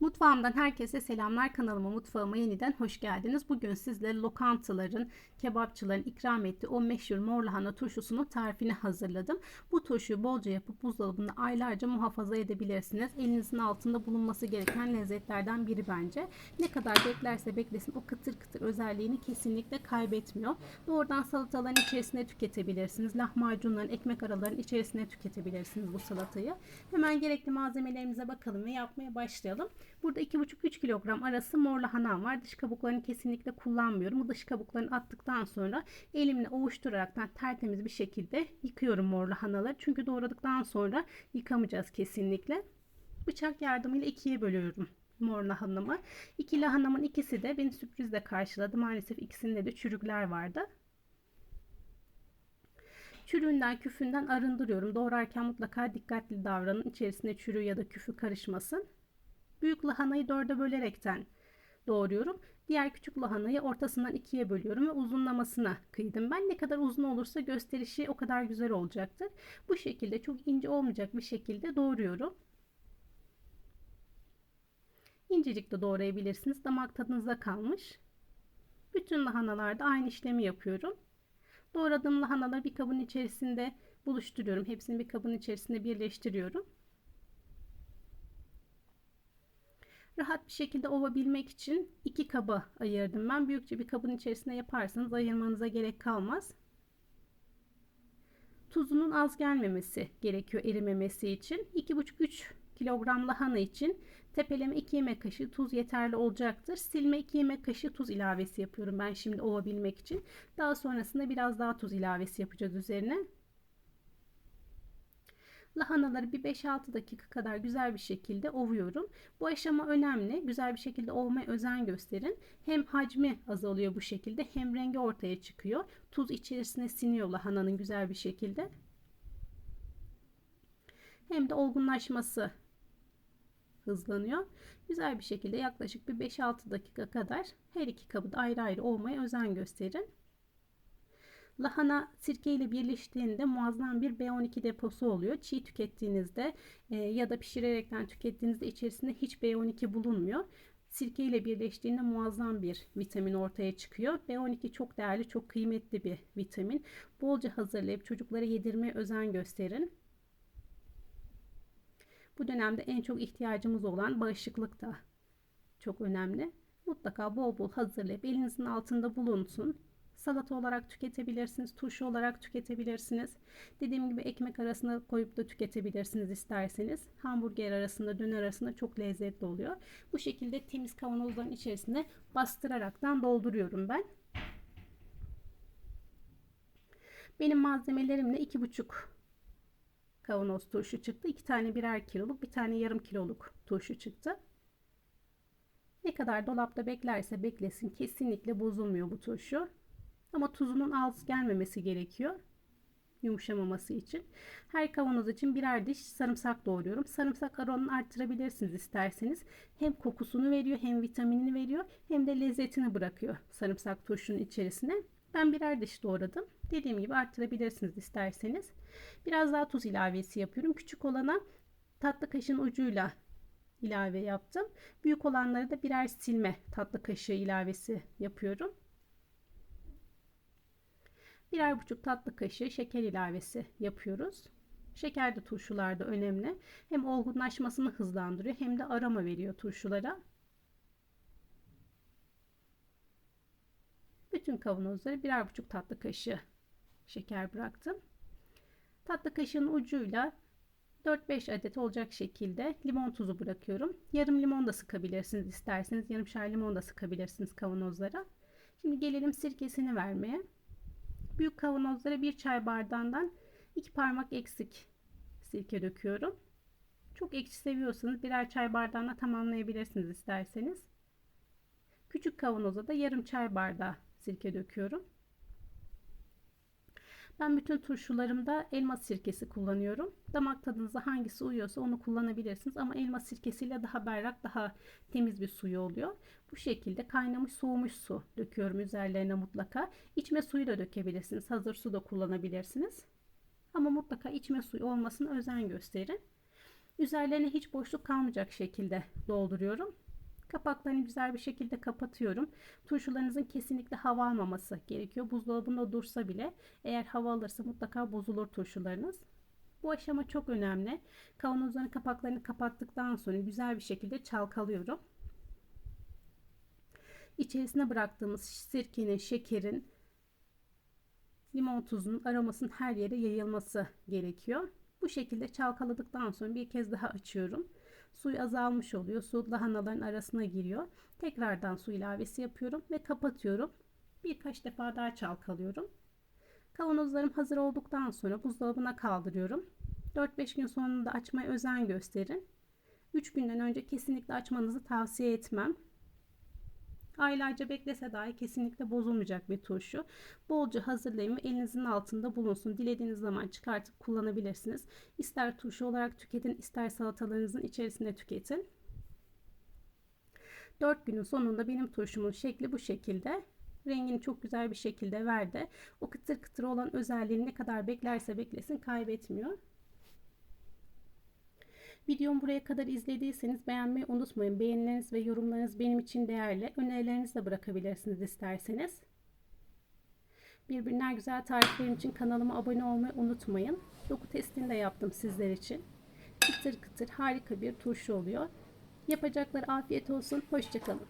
Mutfağımdan herkese selamlar. Kanalıma mutfağıma yeniden hoş geldiniz. Bugün sizlere lokantaların, kebapçıların ikram ettiği o meşhur mor lahana turşusunun tarifini hazırladım. Bu turşuyu bolca yapıp buzdolabında aylarca muhafaza edebilirsiniz. Elinizin altında bulunması gereken lezzetlerden biri bence. Ne kadar beklerse beklesin o kıtır kıtır özelliğini kesinlikle kaybetmiyor. Doğrudan salataların içerisine tüketebilirsiniz. Lahmacunların, ekmek aralarının içerisine tüketebilirsiniz bu salatayı. Hemen gerekli malzemelerimize bakalım ve yapmaya başlayalım. Burada 2,5-3 kilogram arası mor lahanam var. Dış kabuklarını kesinlikle kullanmıyorum. Bu dış kabuklarını attıktan sonra elimle ovuşturaraktan tertemiz bir şekilde yıkıyorum mor lahanaları. Çünkü doğradıktan sonra yıkamayacağız kesinlikle. Bıçak yardımıyla ikiye bölüyorum mor lahanamı. İki lahanamın ikisi de beni sürprizle karşıladı. Maalesef ikisinde de çürükler vardı. Çürüğünden küfünden arındırıyorum. Doğrarken mutlaka dikkatli davranın. İçerisine çürüğü ya da küfü karışmasın. Büyük lahanayı dörde bölerekten doğruyorum. Diğer küçük lahanayı ortasından ikiye bölüyorum ve uzunlamasına kıydım. Ben ne kadar uzun olursa gösterişi o kadar güzel olacaktır. Bu şekilde çok ince olmayacak bir şekilde doğruyorum. İncecik de doğrayabilirsiniz. Damak tadınıza kalmış. Bütün lahanalarda aynı işlemi yapıyorum. Doğradığım lahanaları bir kabın içerisinde buluşturuyorum. Hepsini bir kabın içerisinde birleştiriyorum. Rahat bir şekilde ovabilmek için iki kaba ayırdım ben. Büyükçe bir kabın içerisine yaparsanız ayırmanıza gerek kalmaz. Tuzunun az gelmemesi gerekiyor erimemesi için. 2,5-3 kilogram lahana için tepeleme 2 yemek kaşığı tuz yeterli olacaktır. Silme 2 yemek kaşığı tuz ilavesi yapıyorum ben şimdi ovabilmek için. Daha sonrasında biraz daha tuz ilavesi yapacağız üzerine. Lahanaları bir 5-6 dakika kadar güzel bir şekilde ovuyorum. Bu aşama önemli. Güzel bir şekilde ovmaya özen gösterin. Hem hacmi azalıyor bu şekilde hem rengi ortaya çıkıyor. Tuz içerisine siniyor lahananın güzel bir şekilde. Hem de olgunlaşması hızlanıyor. Güzel bir şekilde yaklaşık bir 5-6 dakika kadar her iki kabı da ayrı ayrı olmaya özen gösterin. Lahana sirke ile birleştiğinde muazzam bir B12 deposu oluyor. Çiğ tükettiğinizde e, ya da pişirerekten tükettiğinizde içerisinde hiç B12 bulunmuyor. Sirke ile birleştiğinde muazzam bir vitamin ortaya çıkıyor. B12 çok değerli, çok kıymetli bir vitamin. Bolca hazırlayıp çocuklara yedirmeye özen gösterin. Bu dönemde en çok ihtiyacımız olan bağışıklık da çok önemli. Mutlaka bol bol hazırlayıp elinizin altında bulunsun. Salata olarak tüketebilirsiniz. Turşu olarak tüketebilirsiniz. Dediğim gibi ekmek arasına koyup da tüketebilirsiniz isterseniz. Hamburger arasında, döner arasında çok lezzetli oluyor. Bu şekilde temiz kavanozların içerisine bastıraraktan dolduruyorum ben. Benim malzemelerimle 2,5 kavanoz turşu çıktı. 2 tane birer kiloluk, bir tane yarım kiloluk turşu çıktı. Ne kadar dolapta beklerse beklesin kesinlikle bozulmuyor bu turşu. Ama tuzunun az gelmemesi gerekiyor. Yumuşamaması için. Her kavanoz için birer diş sarımsak doğruyorum. Sarımsak aromanı arttırabilirsiniz isterseniz. Hem kokusunu veriyor hem vitaminini veriyor hem de lezzetini bırakıyor sarımsak turşunun içerisine. Ben birer diş doğradım. Dediğim gibi arttırabilirsiniz isterseniz. Biraz daha tuz ilavesi yapıyorum. Küçük olana tatlı kaşığın ucuyla ilave yaptım. Büyük olanları da birer silme tatlı kaşığı ilavesi yapıyorum. Birer buçuk tatlı kaşığı şeker ilavesi yapıyoruz. Şeker de turşularda önemli. Hem olgunlaşmasını hızlandırıyor hem de aroma veriyor turşulara. Bütün kavanozları birer buçuk tatlı kaşığı şeker bıraktım. Tatlı kaşığın ucuyla 4-5 adet olacak şekilde limon tuzu bırakıyorum. Yarım limon da sıkabilirsiniz isterseniz. Yarım şer limon da sıkabilirsiniz kavanozlara. Şimdi gelelim sirkesini vermeye. Büyük kavanozlara bir çay bardağından iki parmak eksik sirke döküyorum. Çok ekşi seviyorsanız birer çay bardağına tamamlayabilirsiniz isterseniz. Küçük kavanoza da yarım çay bardağı sirke döküyorum. Ben bütün turşularımda elma sirkesi kullanıyorum. Damak tadınıza hangisi uyuyorsa onu kullanabilirsiniz. Ama elma sirkesiyle daha berrak, daha temiz bir suyu oluyor. Bu şekilde kaynamış soğumuş su döküyorum üzerlerine mutlaka. İçme suyu da dökebilirsiniz. Hazır su da kullanabilirsiniz. Ama mutlaka içme suyu olmasına özen gösterin. Üzerlerine hiç boşluk kalmayacak şekilde dolduruyorum. Kapaklarını güzel bir şekilde kapatıyorum. Turşularınızın kesinlikle hava almaması gerekiyor. Buzdolabında dursa bile eğer hava alırsa mutlaka bozulur turşularınız. Bu aşama çok önemli. Kavanozların kapaklarını kapattıktan sonra güzel bir şekilde çalkalıyorum. İçerisine bıraktığımız sirkenin, şekerin, limon tuzunun aromasının her yere yayılması gerekiyor. Bu şekilde çalkaladıktan sonra bir kez daha açıyorum. Suyu azalmış oluyor. Su lahanaların arasına giriyor. Tekrardan su ilavesi yapıyorum ve kapatıyorum. Birkaç defa daha çalkalıyorum. Kavanozlarım hazır olduktan sonra buzdolabına kaldırıyorum. 4-5 gün sonunda açmaya özen gösterin. 3 günden önce kesinlikle açmanızı tavsiye etmem. Aylarca beklese dahi kesinlikle bozulmayacak bir turşu. Bolca hazırlayın ve elinizin altında bulunsun. Dilediğiniz zaman çıkartıp kullanabilirsiniz. İster turşu olarak tüketin, ister salatalarınızın içerisinde tüketin. 4 günün sonunda benim turşumun şekli bu şekilde. Rengini çok güzel bir şekilde verdi. O kıtır kıtır olan özelliğini ne kadar beklerse beklesin kaybetmiyor. Videomu buraya kadar izlediyseniz beğenmeyi unutmayın. Beğenileriniz ve yorumlarınız benim için değerli. Önerilerinizi de bırakabilirsiniz isterseniz. Birbirinden güzel tariflerim için kanalıma abone olmayı unutmayın. Doku testini de yaptım sizler için. Kıtır kıtır harika bir turşu oluyor. Yapacaklar afiyet olsun. Hoşçakalın.